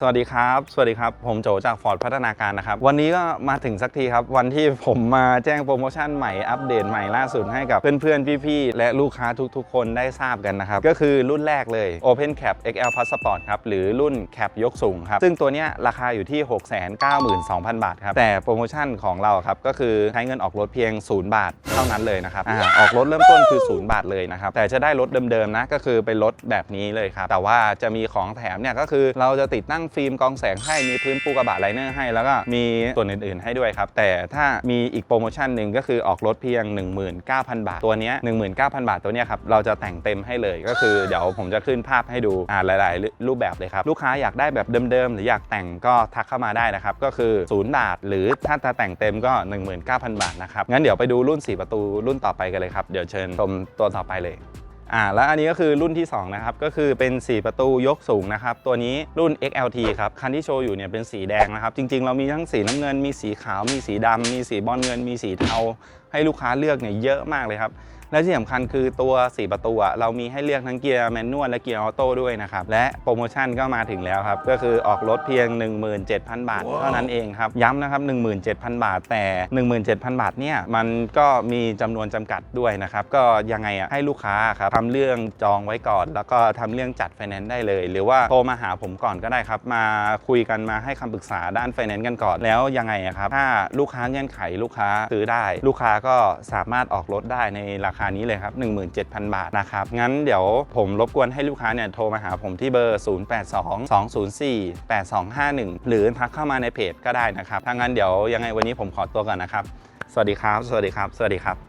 สวัสดีครับ สวัสดีครับ ผมโจจากฟอร์ดพัฒนาการนะครับ วันนี้ก็มาถึงสักทีครับ วันที่ผมมาแจ้งโปรโมชั่นใหม่อัปเดตใหม่ล่าสุดให้กับเพื่อนๆ พี่ๆ และลูกค้าทุกๆ คนได้ทราบกันนะครับ ก็คือรุ่นแรกเลย Open Cap XL Passport ครับ หรือรุ่น Cap ยกสูงครับ ซึ่งตัวนี้ราคาอยู่ที่ 692,000 บาทครับ แต่โปรโมชั่นของเราครับ ก็คือใช้เงินออกรถเพียง 0 บาทเท่านั้นเลยนะครับอออกรถเริ่มต้นคือ 0 บาทเลยนะครับแต่จะได้รถเดิมๆนะก็คือเป็นรถแบบนี้เลยครับแต่ว่าจะมีของแถมเนี่ยก็คือเราจะติดตั้งฟิล์มกองแสงให้มีพื้นปูกระบะไลเนอร์ให้ แล้วก็มีส่วนอื่นๆให้ด้วยครับ แต่ถ้ามีอีกโปรโมชั่นหนึ่งก็คือออกรถเพียง 19,000 บาท ตัวนี้19,000 บาทตัวนี้ครับเราจะแต่งเต็มให้เลยก็คือเดี๋ยวผมจะขึ้นภาพให้ดูอ่าหลาย ๆ รูปแบบเลยครับลูกค้าอยากได้แบบเดิม ๆ หรืออยากแต่งก็ทักเข้ามาได้นะครับก็คือ0บาท หรือถ้าจะแต่งเต็มก็ 19,000 บาทนะครับงั้นเดี๋ยวไปดูรุ่น 4 ประตูรุ่นต่อไปกันเลยครับเดี๋ยวเชิญชมตัวต่อไปเลย อ่าแล้วอันนี้ก็คือรุ่นที่ 2 นะครับ ก็คือเป็น 4 ประตูยกสูงนะครับ ตัวนี้รุ่น XLT ครับ คันที่โชว์อยู่เนี่ยเป็นสีแดงนะครับ จริง ๆ เรามีทั้งสีน้ำเงิน มีสีขาว มีสีดำมีสีบอลเงิน มีสีเทา ให้ลูกค้าเลือกเนี่ยเยอะมากเลยครับ และที่สำคัญคือตัว 4 ประตูอะเรามีให้เลือกทั้งเกียร์แมนนวลและเกียร์ออโต้ด้วยนะครับ และโปรโมชั่นก็มาถึงแล้วครับ ก็คือออกรถเพียง 17,000 บาท เท่านั้นเองครับ ย้ำนะครับ 17,000 บาท แต่ 17,000 บาทเนี่ยมันก็มีจำนวนจำกัดด้วยนะครับ ก็ยังไงอะให้ลูกค้าครับทำเรื่องจองไว้ก่อน แล้วก็ทำเรื่องจัดไฟแนนซ์ได้เลย หรือว่าโทรมาหาผมก่อนก็ได้ครับ มาคุยกันมาให้คำปรึกษาด้านไฟแนนซ์กันก่อนแล้วยังไงอะครับถ้าลูกค้าเงื่อนไขลูกค้าซื้อได้ ลูกค้าก็สามารถออกรถได้ในราคานี้เลยครับ 17,000 บาทนะครับ งั้นเดี๋ยวผมรบกวนให้ลูกค้าเนี่ยโทรมาหาผมที่เบอร์ 0822048251 หรือทักเข้ามาในเพจก็ได้นะครับถ้างั้นเดี๋ยวยังไงวันนี้ผมขอตัวก่อนนะครับ สวัสดีครับ สวัสดีครับ สวัสดีครับ